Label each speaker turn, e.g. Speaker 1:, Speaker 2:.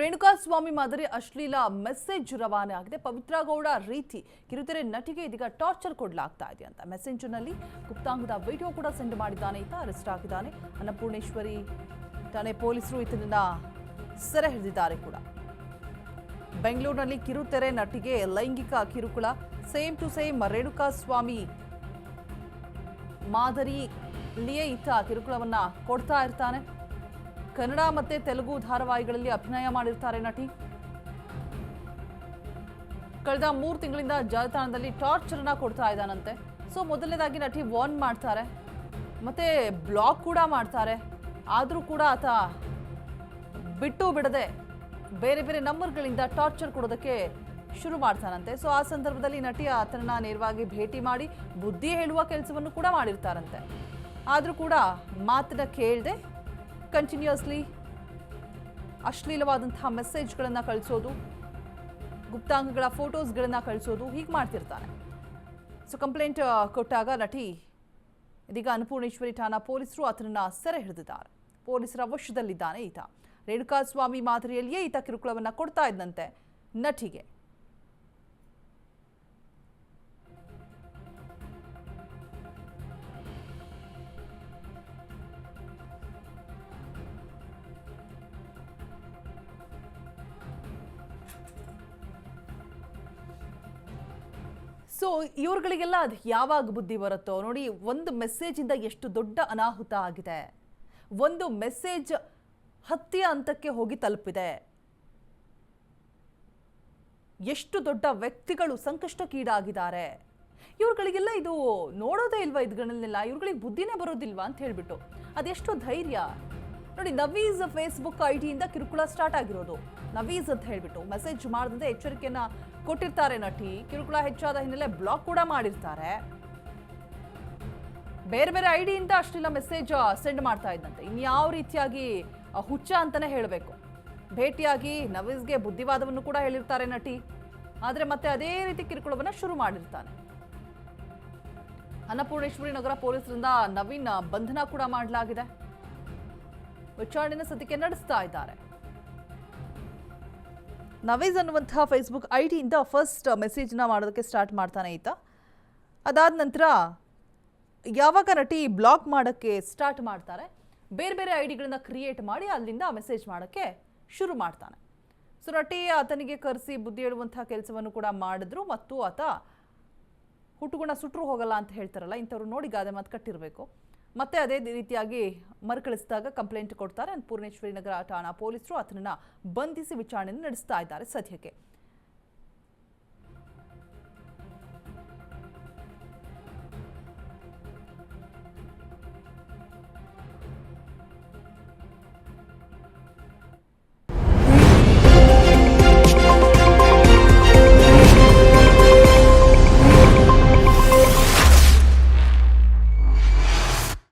Speaker 1: ರೇಣುಕಾಸ್ವಾಮಿ ಮಾದರಿ ಅಶ್ಲೀಲ ಮೆಸೇಜ್ ರವಾನೆ ಆಗಿದೆ. ಪವಿತ್ರ ಗೌಡ ರೀತಿ ಕಿರುತೆರೆ ನಟಿಗೆ ಇದೀಗ ಟಾರ್ಚರ್ ಕೊಡಲಾಗ್ತಾ ಇದೆ ಅಂತ ಮೆಸೆಂಜರ್ನಲ್ಲಿ ಗುಪ್ತಾಂಗದ ವಿಡಿಯೋ ಕೂಡ ಸೆಂಡ್ ಮಾಡಿದ್ದಾನೆ. ಈತ ಅರೆಸ್ಟ್ ಆಗಿದ್ದಾನೆ. ಅನ್ನಪೂರ್ಣೇಶ್ವರಿ ಠಾಣೆ ಪೊಲೀಸರು ಈತನನ್ನ ಸೆರೆ ಹಿಡಿದಿದ್ದಾರೆ ಕೂಡ. ಬೆಂಗಳೂರಿನಲ್ಲಿ ಕಿರುತೆರೆ ನಟಿಗೆ ಲೈಂಗಿಕ ಕಿರುಕುಳ. ಸೇಮ್ ಟು ಸೇಮ್ ರೇಣುಕಾಸ್ವಾಮಿ ಮಾದರಿಯಲ್ಲಿಯೇ ಈತ ಕಿರುಕುಳವನ್ನ ಕೊಡ್ತಾ ಇರ್ತಾನೆ. ಕನ್ನಡ ಮತ್ತೆ ತೆಲುಗು ಧಾರಾವಾಹಿಗಳಲ್ಲಿ ಅಭಿನಯ ಮಾಡಿರ್ತಾರೆ ನಟಿ. ಕಳೆದ ಮೂರು ತಿಂಗಳಿಂದ ಜಾಲತಾಣದಲ್ಲಿ ಟಾರ್ಚರ್ ಅನ್ನ ಕೊಡ್ತಾ ಇದ್ದಾನಂತೆ. ಸೊ, ಮೊದಲನೇದಾಗಿ ನಟಿ ವಾರ್ನ್ ಮಾಡ್ತಾರೆ. ಮತ್ತೆ ಬ್ಲಾಕ್ ಕೂಡ ಮಾಡ್ತಾರೆ. ಆದರೂ ಕೂಡ ಆತ ಬಿಟ್ಟು ಬಿಡದೆ ಬೇರೆ ಬೇರೆ ನಂಬರ್ಗಳಿಂದ ಟಾರ್ಚರ್ ಕೊಡೋದಕ್ಕೆ ಶುರು ಮಾಡ್ತಾನಂತೆ. ಸೊ, ಆ ಸಂದರ್ಭದಲ್ಲಿ ನಟಿ ಆತನನ್ನ ನೇರವಾಗಿ ಭೇಟಿ ಮಾಡಿ ಬುದ್ಧಿ ಹೇಳುವ ಕೆಲಸವನ್ನು ಕೂಡ ಮಾಡಿರ್ತಾರಂತೆ. ಆದರೂ ಕೂಡ ಮಾತನ್ನ ಕೇಳದೆ ಕಂಟಿನ್ಯೂಸ್ಲಿ ಅಶ್ಲೀಲವಾದಂತಹ ಮೆಸೇಜ್ಗಳನ್ನು ಕಳಿಸೋದು, ಗುಪ್ತಾಂಗಗಳ ಫೋಟೋಸ್ಗಳನ್ನು ಕಳಿಸೋದು ಹೀಗೆ ಮಾಡ್ತಿರ್ತಾನೆ ಸೊ ಕಂಪ್ಲೇಂಟ್ ಕೊಟ್ಟಾಗ ನಟಿ ಇದೀಗ ಅನ್ನಪೂರ್ಣೇಶ್ವರಿ ಠಾಣಾ ಪೊಲೀಸರು ಆತನನ್ನ ಸೆರೆ ಹಿಡಿದಿದ್ದಾರೆ. ಪೊಲೀಸರ ವಶದಲ್ಲಿದ್ದಾನೆ ಈತ. ರೇಣುಕಾಸ್ವಾಮಿ ಮಾದರಿಯಲ್ಲಿಯೇ ಈತ ಕಿರುಕುಳವನ್ನು ಕೊಡ್ತಾ ಇದ್ದಂತೆ ನಟಿಗೆ. ಸೊ ಇವ್ರುಗಳಿಗೆಲ್ಲ ಅದು ಯಾವಾಗ ಬುದ್ಧಿ ಬರುತ್ತೋ ನೋಡಿ, ಒಂದು ಮೆಸೇಜಿಂದ ಎಷ್ಟು ದೊಡ್ಡ ಅನಾಹುತ ಆಗಿದೆ. ಒಂದು ಮೆಸೇಜ್ ಹತ್ಯೆ ಹಂತಕ್ಕೆ ಹೋಗಿ ತಲುಪಿದೆ. ಎಷ್ಟು ದೊಡ್ಡ ವ್ಯಕ್ತಿಗಳು ಸಂಕಷ್ಟಕ್ಕೀಡಾಗಿದ್ದಾರೆ. ಇವ್ರುಗಳಿಗೆಲ್ಲ ಇದು ನೋಡೋದೇ ಇಲ್ವಾ ಇದ್ಗಳನ್ನೆಲ್ಲ? ಇವ್ರುಗಳಿಗೆ ಬುದ್ಧಿನೇ ಬರೋದಿಲ್ವಾ ಅಂತ ಹೇಳಿಬಿಟ್ಟು. ಅದೆಷ್ಟು ಧೈರ್ಯ. ನೋಡಿ, ನವೀಸ್ ಫೇಸ್ಬುಕ್ ಐ ಡಿಯಿಂದ ಕಿರುಕುಳ ಸ್ಟಾರ್ಟ್ ಆಗಿರೋದು. ನವೀಸ್ ಅಂತ ಹೇಳಿಬಿಟ್ಟು ಮೆಸೇಜ್ ಮಾಡದಂತೆ ಎಚ್ಚರಿಕೆಯನ್ನ ಕೊಟ್ಟಿರ್ತಾರೆ ನಟಿ. ಕಿರುಕುಳ ಹೆಚ್ಚಾದ ಹಿನ್ನೆಲೆ ಬ್ಲಾಕ್ ಕೂಡ ಮಾಡಿರ್ತಾರೆ. ಬೇರೆ ಬೇರೆ ಐಡಿಯಿಂದ ಅಷ್ಟೆಲ್ಲ ಮೆಸೇಜ್ ಸೆಂಡ್ ಮಾಡ್ತಾ ಇದ್ದಂತೆ. ಇನ್ಯಾವ ರೀತಿಯಾಗಿ ಹುಚ್ಚ ಅಂತಾನೆ ಹೇಳಬೇಕು. ಭೇಟಿಯಾಗಿ ನವೀಸ್ಗೆ ಬುದ್ಧಿವಾದವನ್ನು ಕೂಡ ಹೇಳಿರ್ತಾರೆ ನಟಿ. ಆದರೆ ಮತ್ತೆ ಅದೇ ರೀತಿ ಕಿರುಕುಳವನ್ನ ಶುರು ಮಾಡಿರ್ತಾನೆ. ಅನ್ನಪೂರ್ಣೇಶ್ವರಿ ನಗರ ಪೊಲೀಸರಿಂದ ನವೀನ್ ಬಂಧನ ಕೂಡ ಮಾಡಲಾಗಿದೆ. ವಿಚಾರಣೆಯನ್ನು ಸದ್ಯಕ್ಕೆ ನಡೆಸ್ತಾ ಇದ್ದಾರೆ. ನವೀಸ್ ಅನ್ನುವಂತಹ ಫೇಸ್ಬುಕ್ ಐ ಡಿಯಿಂದ ಫಸ್ಟ್ ಮೆಸೇಜ್ನ ಮಾಡೋದಕ್ಕೆ ಸ್ಟಾರ್ಟ್ ಮಾಡ್ತಾನೆ ಈತ. ಅದಾದ ನಂತರ ಯಾವಾಗ ನಟಿ ಬ್ಲಾಕ್ ಮಾಡೋಕ್ಕೆ ಸ್ಟಾರ್ಟ್ ಮಾಡ್ತಾರೆ, ಬೇರೆ ಬೇರೆ ಐ ಡಿಗಳನ್ನ ಕ್ರಿಯೇಟ್ ಮಾಡಿ ಅಲ್ಲಿಂದ ಮೆಸೇಜ್ ಮಾಡೋಕ್ಕೆ ಶುರು ಮಾಡ್ತಾನೆ. ಸೊ ನಟಿ ಆತನಿಗೆ ಕರೆಸಿ ಬುದ್ಧಿ ಹೇಳುವಂಥ ಕೆಲಸವನ್ನು ಕೂಡ ಮಾಡಿದ್ರು ಮತ್ತು ಆತ ಹುಟ್ಟುಗುಣ ಸುಟ್ಟರು ಹೋಗಲ್ಲ ಅಂತ ಹೇಳ್ತಾರಲ್ಲ, ಇಂಥವ್ರು ನೋಡಿ ಗಾದೆ ಮಾತು ಕಟ್ಟಿರಬೇಕು. ಮತ್ತೆ ಅದೇ ರೀತಿಯಾಗಿ ಮರುಕಳಿಸಿದಾಗ ಕಂಪ್ಲೇಂಟ್ ಕೊಡ್ತಾರೆ. ಪೂರ್ಣೇಶ್ವರಿ ನಗರ ಠಾಣಾ ಪೊಲೀಸರು ಆತನನ್ನು ಬಂಧಿಸಿ ವಿಚಾರಣೆ ನಡೆಸ್ತಾ ಇದ್ದಾರೆ ಸದ್ಯಕ್ಕೆ.